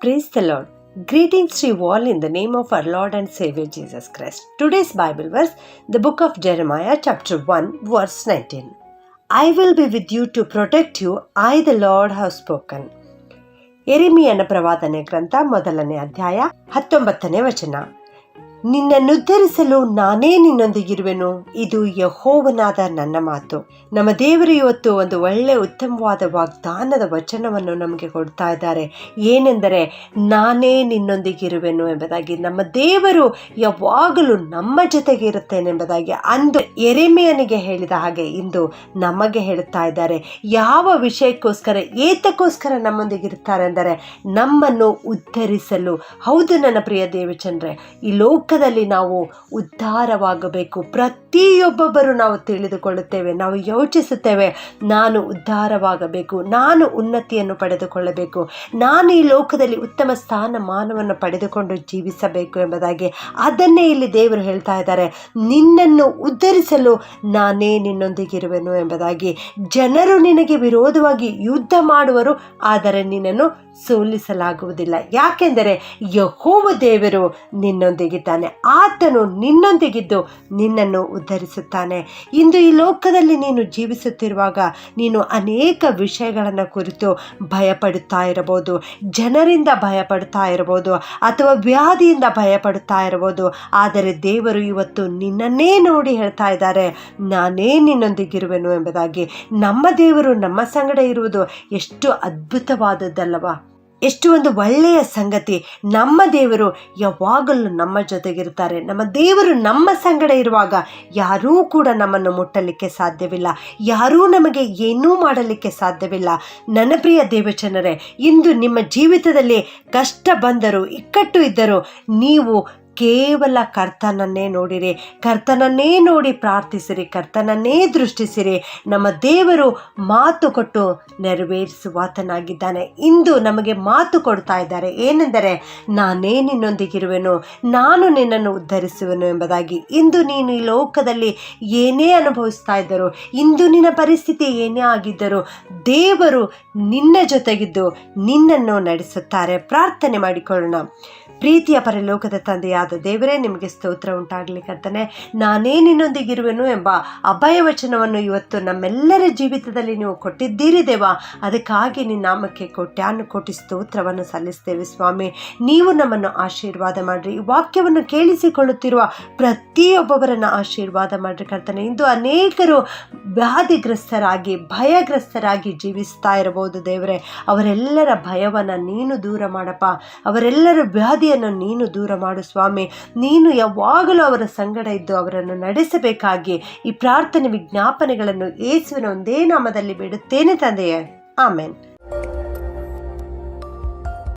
Praise the Lord. Greetings to you all in the name of our Lord and Savior Jesus Christ. Today's Bible verse, the book of Jeremiah, chapter 1, verse 19. I will be with you to protect you, I the Lord have spoken. ಎರಿಮಿಯನ ಪ್ರವಾದನೆ ಗ್ರಂಥ ಮೊದಲನೇ ಅಧ್ಯಾಯ ಹತ್ತೊಂಬತ್ತನೇ ವಚನ ನಿನ್ನನ್ನುದ್ಧರಿಸಲು ನಾನೇ ನಿನ್ನೊಂದಿಗಿರುವೆನು ಇದು ಯಹೋವನಾದ ನನ್ನ ಮಾತು. ನಮ್ಮ ದೇವರು ಇವತ್ತು ಒಂದು ಒಳ್ಳೆ ಉತ್ತಮವಾದ ವಾಗ್ದಾನದ ವಚನವನ್ನು ನಮಗೆ ಕೊಡ್ತಾ ಇದ್ದಾರೆ. ಏನೆಂದರೆ, ನಾನೇ ನಿನ್ನೊಂದಿಗಿರುವೆನು ಎಂಬುದಾಗಿ. ನಮ್ಮ ದೇವರು ಯಾವಾಗಲೂ ನಮ್ಮ ಜೊತೆಗೆ ಇರುತ್ತೇನೆಂಬುದಾಗಿ ಅಂದು ಎರೆಮೆಯನಿಗೆ ಹೇಳಿದ ಹಾಗೆ ಇಂದು ನಮಗೆ ಹೇಳುತ್ತಾ ಇದ್ದಾರೆ. ಯಾವ ವಿಷಯಕ್ಕೋಸ್ಕರ ಏತಕ್ಕೋಸ್ಕರ ನಮ್ಮೊಂದಿಗಿರುತ್ತಾರೆ ಅಂದರೆ, ನಮ್ಮನ್ನು ಉದ್ಧರಿಸಲು. ಹೌದು ನನ್ನ ಪ್ರಿಯ ದೇವಚಂದ್ರೆ, ಈ ಲೋಕದಲ್ಲಿ ನಾವು ಉದ್ಧಾರವಾಗಬೇಕು. ಪ್ರತಿಯೊಬ್ಬೊಬ್ಬರು ನಾವು ತಿಳಿದುಕೊಳ್ಳುತ್ತೇವೆ, ನಾವು ಯೋಚಿಸುತ್ತೇವೆ, ನಾನು ಉದ್ಧಾರವಾಗಬೇಕು, ನಾನು ಉನ್ನತಿಯನ್ನು ಪಡೆದುಕೊಳ್ಳಬೇಕು, ನಾನು ಈ ಲೋಕದಲ್ಲಿ ಉತ್ತಮ ಸ್ಥಾನಮಾನವನ್ನು ಪಡೆದುಕೊಂಡು ಜೀವಿಸಬೇಕು ಎಂಬುದಾಗಿ. ಅದನ್ನೇ ಇಲ್ಲಿ ದೇವರು ಹೇಳ್ತಾ ಇದ್ದಾರೆ. ನಿನ್ನನ್ನು ಉದ್ಧರಿಸಲು ನಾನೇ ನಿನ್ನೊಂದಿಗಿರುವೆನು ಎಂಬುದಾಗಿ. ಜನರು ನಿನಗೆ ವಿರೋಧವಾಗಿ ಯುದ್ಧ ಮಾಡುವರು, ಆದರೆ ನಿನ್ನನ್ನು ಸೋಲಿಸಲಾಗುವುದಿಲ್ಲ. ಯಾಕೆಂದರೆ ಯಹೋವ ದೇವರು ನಿನ್ನೊಂದಿಗಿದ್ದಾನೆ. ಆತನು ನಿನ್ನೊಂದಿಗಿದ್ದು ನಿನ್ನನ್ನು ಉದ್ಧರಿಸುತ್ತಾನೆ. ಇಂದು ಈ ಲೋಕದಲ್ಲಿ ನೀನು ಜೀವಿಸುತ್ತಿರುವಾಗ ನೀನು ಅನೇಕ ವಿಷಯಗಳನ್ನು ಕುರಿತು ಭಯಪಡುತ್ತಾ ಇರಬಹುದು, ಜನರಿಂದ ಭಯಪಡುತ್ತಾ ಇರಬಹುದು, ಅಥವಾ ವ್ಯಾಧಿಯಿಂದ ಭಯಪಡುತ್ತಾ ಇರಬಹುದು. ಆದರೆ ದೇವರು ಇವತ್ತು ನಿನ್ನನ್ನೇ ನೋಡಿ ಹೇಳ್ತಾ ಇದ್ದಾರೆ. ನಾನೇ ನಿನ್ನೊಂದಿಗಿರುವೆನು ಎಂಬುದಾಗಿ. ನಮ್ಮ ದೇವರು ನಮ್ಮ ಸಂಗಡ ಇರುವುದು ಎಷ್ಟು ಅದ್ಭುತವಾದದ್ದಲ್ಲವಾ. ಎಷ್ಟು ಒಂದು ಒಳ್ಳೆಯ ಸಂಗತಿ. ನಮ್ಮ ದೇವರು ಯಾವಾಗಲೂ ನಮ್ಮ ಜೊತೆಗಿರ್ತಾರೆ. ನಮ್ಮ ದೇವರು ನಮ್ಮ ಸಂಗಡ ಇರುವಾಗ ಯಾರೂ ಕೂಡ ನಮ್ಮನ್ನು ಮುಟ್ಟಲಿಕ್ಕೆ ಸಾಧ್ಯವಿಲ್ಲ. ಯಾರೂ ನಮಗೆ ಏನೂ ಮಾಡಲಿಕ್ಕೆ ಸಾಧ್ಯವಿಲ್ಲ. ನನ್ನ ಪ್ರಿಯ ದೇವಚನರೇ ಇಂದು ನಿಮ್ಮ ಜೀವಿತದಲ್ಲಿ ಕಷ್ಟ ಬಂದರೂ, ಇಕ್ಕಟ್ಟು ಇದ್ದರೂ ನೀವು ಕೇವಲ ಕರ್ತನನ್ನೇ ನೋಡಿರಿ, ಕರ್ತನನ್ನೇ ನೋಡಿ ಪ್ರಾರ್ಥಿಸಿರಿ, ಕರ್ತನನ್ನೇ ದೃಷ್ಟಿಸಿರಿ. ನಮ್ಮ ದೇವರು ಮಾತು ಕೊಟ್ಟು ನೆರವೇರಿಸುವಾತನಾಗಿದ್ದಾನೆ. ಇಂದು ನಮಗೆ ಮಾತು ಕೊಡ್ತಾ ಇದ್ದಾರೆ. ಏನೆಂದರೆ, ನಾನೇ ನಿನ್ನೊಂದಿಗಿರುವೆನು, ನಾನು ನಿನ್ನನ್ನು ಉದ್ಧರಿಸುವೆನು ಎಂಬುದಾಗಿ. ಇಂದು ನೀನು ಈ ಲೋಕದಲ್ಲಿ ಏನೇ ಅನುಭವಿಸ್ತಾ ಇದ್ದರು, ಇಂದು ನಿನ್ನ ಪರಿಸ್ಥಿತಿ ಏನೇ ಆಗಿದ್ದರೂ, ದೇವರು ನಿನ್ನ ಜೊತೆಗಿದ್ದು ನಿನ್ನನ್ನು ನಡೆಸುತ್ತಾರೆ. ಪ್ರಾರ್ಥನೆ ಮಾಡಿಕೊಳ್ಳೋಣ. ಪ್ರೀತಿಯ ಪರಲೋಕದ ತಂದೆಯಾದ ದೇವರೇ, ನಿಮಗೆ ಸ್ತೋತ್ರ ಉಂಟಾಗಲಿ ಕರ್ತನೆ. ನಾನೇ ನಿನ್ನೊಂದಿಗಿರುವೆನು ಎಂಬ ಅಭಯ ವಚನವನ್ನು ಇವತ್ತು ನಮ್ಮೆಲ್ಲರ ಜೀವಿತದಲ್ಲಿ ನೀವು ಕೊಟ್ಟಿದ್ದೀರಿ ದೇವ. ಅದಕ್ಕಾಗಿ ನಿನ್ನ ನಾಮಕ್ಕೆ ಕೋಟ್ಯಾನು ಕೋಟಿ ಸ್ತೋತ್ರವನ್ನು ಸಲ್ಲಿಸ್ತೇವೆ ಸ್ವಾಮಿ. ನೀವು ನಮ್ಮನ್ನು ಆಶೀರ್ವಾದ ಮಾಡಿರಿ. ಈ ವಾಕ್ಯವನ್ನು ಕೇಳಿಸಿಕೊಳ್ಳುತ್ತಿರುವ ಪ್ರತಿಯೊಬ್ಬೊಬ್ಬರನ್ನು ಆಶೀರ್ವಾದ ಮಾಡಿರಿ ಕರ್ತನೆ. ಇಂದು ಅನೇಕರು ವ್ಯಾಧಿಗ್ರಸ್ತರಾಗಿ, ಭಯಗ್ರಸ್ತರಾಗಿ ಜೀವಿಸ್ತಾ ಇರಬಹುದು ದೇವರೇ. ಅವರೆಲ್ಲರ ಭಯವನ್ನು ನೀನು ದೂರ ಮಾಡಪ್ಪ. ಅವರೆಲ್ಲರ ವ್ಯಾಧಿ ನೀನು ದೂರ ಮಾಡು ಸ್ವಾಮಿ. ನೀನು ಯಾವಾಗಲೂ ಅವರ ಸಂಗಡ ಇದ್ದು ಅವರನ್ನು ನಡೆಸಬೇಕಾಗಿ ಈ ಪ್ರಾರ್ಥನೆ ವಿಜ್ಞಾಪನೆಗಳನ್ನು ಏಸುವಿನ ಒಂದೇ ನಾಮದಲ್ಲಿ ಬಿಡುತ್ತೇನೆ ತಂದೆಯೇ. ಆಮೇನ್.